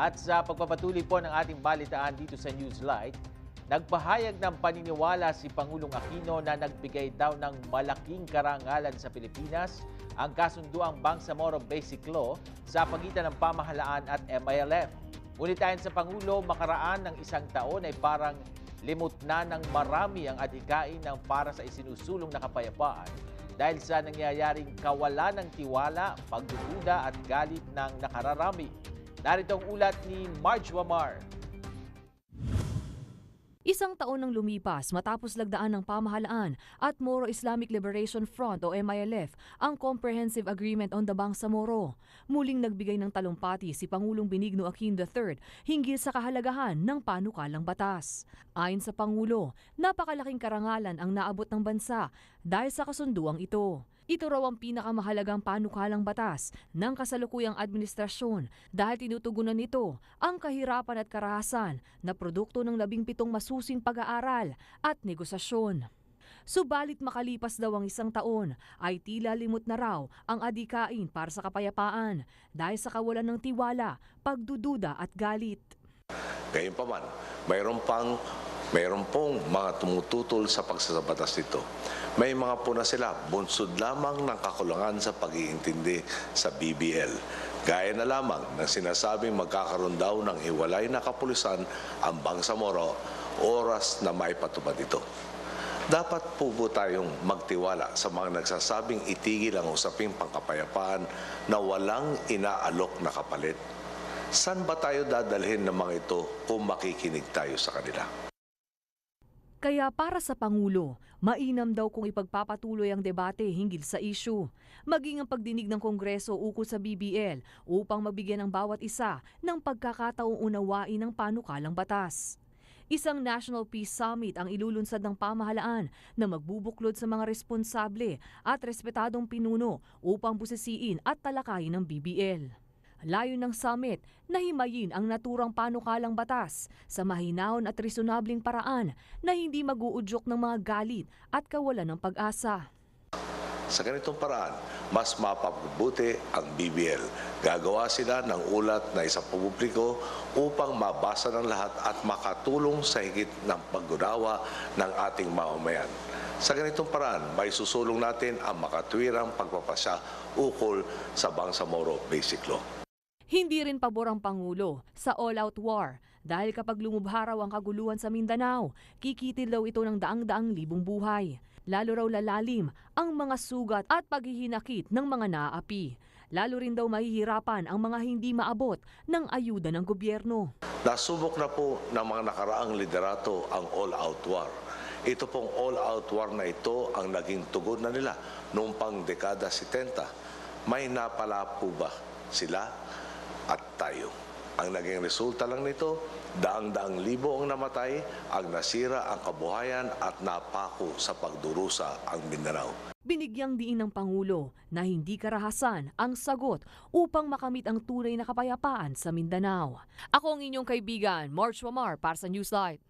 At sa pagpapatuloy po ng ating balitaan dito sa Newslight, nagpahayag ng paniniwala si Pangulong Aquino na nagbigay daw ng malaking karangalan sa Pilipinas ang kasunduang Bangsamoro Basic Law sa pagitan ng pamahalaan at MILF. Ngunit ayon sa Pangulo, makaraan ng isang taon ay parang limot na ng marami ang adhikain ng para sa isinusulong na kapayapaan dahil sa nangyayaring kawalan ng tiwala, pagdududa at galit ng nakararami. Narito ang ulat ni Marge Wamar. Isang taon nang lumipas matapos lagdaan ng pamahalaan at Moro Islamic Liberation Front o MILF ang Comprehensive Agreement on the Bangsamoro. Muling nagbigay ng talumpati si Pangulong Benigno Aquino III hinggil sa kahalagahan ng panukalang batas. Ayon sa Pangulo, napakalaking karangalan ang naabot ng bansa dahil sa kasunduang ito. Ito raw ang pinakamahalagang panukalang batas ng kasalukuyang administrasyon dahil tinutugunan nito ang kahirapan at karahasan na produkto ng labing pitong masusing pag-aaral at negosasyon. Subalit makalipas daw ang isang taon ay tila limot na raw ang adikain para sa kapayapaan dahil sa kawalan ng tiwala, pagdududa at galit. Gayunpaman, mayroon pang mayroon pong mga tumututol sa pagsasabatas nito. May mga puna sila, bunsod lamang ng kakulangan sa pag-iintindi sa BBL. Gaya na lamang ng sinasabing magkakaroon daw ng hiwalay na kapulisan ang Bangsamoro oras na maipatupad ito. Dapat po po tayong magtiwala sa mga nagsasabing itigil ang usaping pangkapayapaan na walang inaalok na kapalit. Saan ba tayo dadalhin ng mga ito kung makikinig tayo sa kanila? Kaya para sa Pangulo, mainam daw kung ipagpapatuloy ang debate hinggil sa issue. Maging ang pagdinig ng Kongreso ukol sa BBL upang mabigyan ng bawat isa ng pagkakataong unawain ng panukalang batas. Isang National Peace Summit ang ilulunsad ng pamahalaan na magbubuklod sa mga responsable at respetadong pinuno upang busisiin at talakayin ng BBL. Layo ng summit na himayin ang naturang panukalang batas sa mahinahon at resonabling paraan na hindi mag-uudyok ng mga galit at kawalan ng pag-asa. Sa ganitong paraan, mas mapapabuti ang BBL. Gagawa sila ng ulat na isa publiko upang mabasa ng lahat at makatulong sa higit ng paggunawa ng ating mamamayan. Sa ganitong paraan, may susulong natin ang makatwirang pagpapasya ukol sa Bangsamoro Basic Law. Hindi rin pabor ang Pangulo sa all-out war dahil kapag lumubha raw ang kaguluhan sa Mindanao, kikitil daw ito ng daang-daang libong buhay. Lalo raw lalalim ang mga sugat at paghihinakit ng mga naaapi. Lalo rin daw mahihirapan ang mga hindi maabot ng ayuda ng gobyerno. Nasubok na po ng mga nakaraang liderato ang all-out war. Ito pong all-out war na ito ang naging tugon na nila noong pang dekada 70. May napala po ba sila at tayo? Ang naging resulta lang nito, daang-daang libo ang namatay, ang nasira ang kabuhayan at napako sa pagdurusa ang Mindanao. Binigyang diin ng Pangulo na hindi karahasan ang sagot upang makamit ang tunay na kapayapaan sa Mindanao. Ako ang inyong kaibigan, March Wamar para sa Newslight.